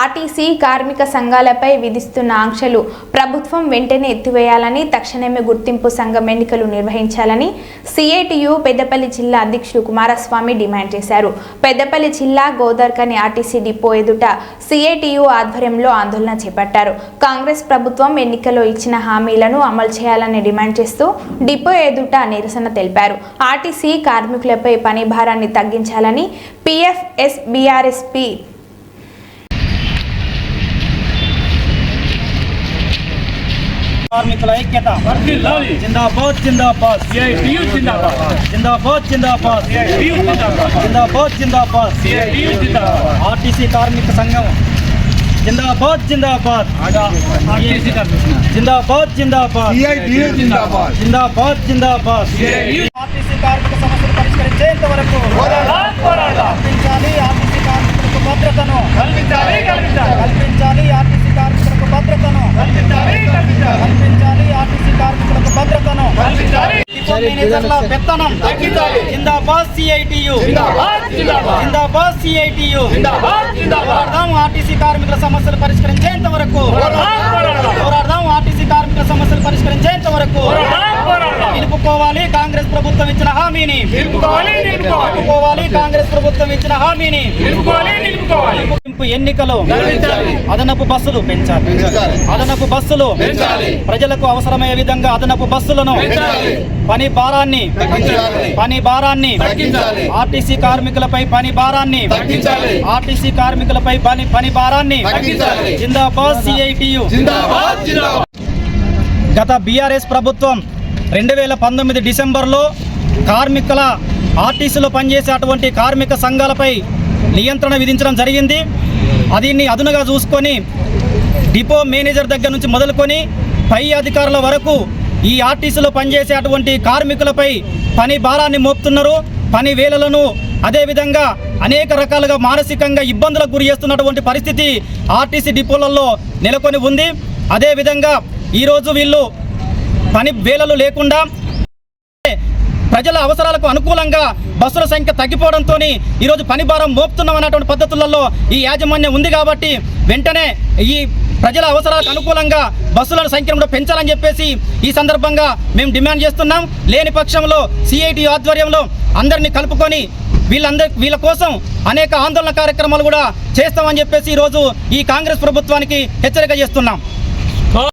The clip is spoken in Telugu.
ఆర్టీసీ కార్మిక సంఘాలపై విధిస్తున్న ఆంక్షలు ప్రభుత్వం వెంటనే ఎత్తివేయాలని తక్షణమే గుర్తింపు సంఘం ఎన్నికలు నిర్వహించాలని సిఐటియు పెద్దపల్లి జిల్లా అధ్యక్షుడు కుమారస్వామి డిమాండ్ చేశారు. పెద్దపల్లి జిల్లా గోదర్కని ఆర్టీసీ డిపో ఎదుట సిఐటియు ఆధ్వర్యంలో ఆందోళన చేపట్టారు. కాంగ్రెస్ ప్రభుత్వం ఎన్నికల్లో ఇచ్చిన హామీలను అమలు చేయాలని డిమాండ్ చేస్తూ డిపో ఎదుట నిరసన తెలిపారు. ఆర్టీసీ కార్మికులపై పని భారాన్ని తగ్గించాలని పిఎఫ్ఎస్ బీఆర్ఎస్పీ కార్మికుల ఐక్యత. జిందాబాద్ జిందాబాద్ జిందాబాద్ జిందాబాద్ జిందాబాద్ జిందాబాద్ ఆర్టీసీ కార్మిక సంఘం జిందాబాద్ జిందాబాద్ జిందాబాద్ జిందాబాద్ జిందాబాద్ జిందాబాద్ ఆర్టీసీ కార్మిక సమస్యలు పరిష్కరించేంత వరకు మేనేజర్ల పెత్తనం తగ్గించాలి. జిందాబాద్ సిఐటియు జిందాబాద్. సిఐటియు పోరాడదాం ఆర్టీసీ కార్మికుల సమస్యలు పరిష్కరించేంత వరకు. పోరాడదాం, పోరాడదాం. పోరాడదాం ఆర్టీసీ కార్మికుల సమస్యలు పరిష్కరించేంత వరకు. నిలుపుకోవాలి కాంగ్రెస్ ప్రభుత్వం ఇచ్చిన హామీని. నిలుపుకోవాలి కాంగ్రెస్ ప్రభుత్వం ఇచ్చిన హామీని. నిలుపుకోవాలి నిలుపుకోవాలి. గుర్తింపు ఎన్నికలు. అదనపు బస్సులు పెంచాలి అదనపు బస్సులు. ప్రజలకు అవసరమయ్యే విధంగా అదనపు బస్సులను. పని భారాన్ని. పని భారాన్ని. ఆర్టీసీ కార్మికులపై పని భారాన్ని. ఆర్టీసీ కార్మికులపై పని పని భారాన్ని. జిందాబాద్ సిఐటియు గత బీఆర్ఎస్ ప్రభుత్వం రెండు వేల పంతొమ్మిది డిసెంబర్లో కార్మికుల ఆర్టీసీలో పనిచేసే అటువంటి కార్మిక సంఘాలపై నియంత్రణ విధించడం జరిగింది. దీన్ని అదునుగా చూసుకొని డిపో మేనేజర్ దగ్గర నుంచి మొదలుకొని పై అధికారుల వరకు ఈ ఆర్టీసీలో పనిచేసే అటువంటి కార్మికులపై పని భారాన్ని మోపుతున్నారు. పని వేళలను అదేవిధంగా అనేక రకాలుగా మానసికంగా ఇబ్బందులకు గురి చేస్తున్నటువంటి పరిస్థితి ఆర్టీసీ డిపోలలో నెలకొని ఉంది. అదేవిధంగా ఈరోజు వీళ్ళు పని వేళలు లేకుండా ప్రజల అవసరాలకు అనుకూలంగా బస్సుల సంఖ్య తగ్గిపోవడంతో ఈరోజు పని భారం మోపుతున్నాం అన్నటువంటి పద్ధతులలో ఈ యాజమాన్యం ఉంది కాబట్టి వెంటనే ఈ ప్రజల అవసరాలకు అనుకూలంగా బస్సుల సంఖ్యను కూడా పెంచాలని చెప్పేసి ఈ సందర్భంగా మేము డిమాండ్ చేస్తున్నాం. లేని పక్షంలో సిఐటి ఆధ్వర్యంలో అందరినీ కలుపుకొని వీళ్ళందరి వీళ్ళ కోసం అనేక ఆందోళన కార్యక్రమాలు కూడా చేస్తామని చెప్పేసి ఈరోజు ఈ కాంగ్రెస్ ప్రభుత్వానికి హెచ్చరిక చేస్తున్నాం.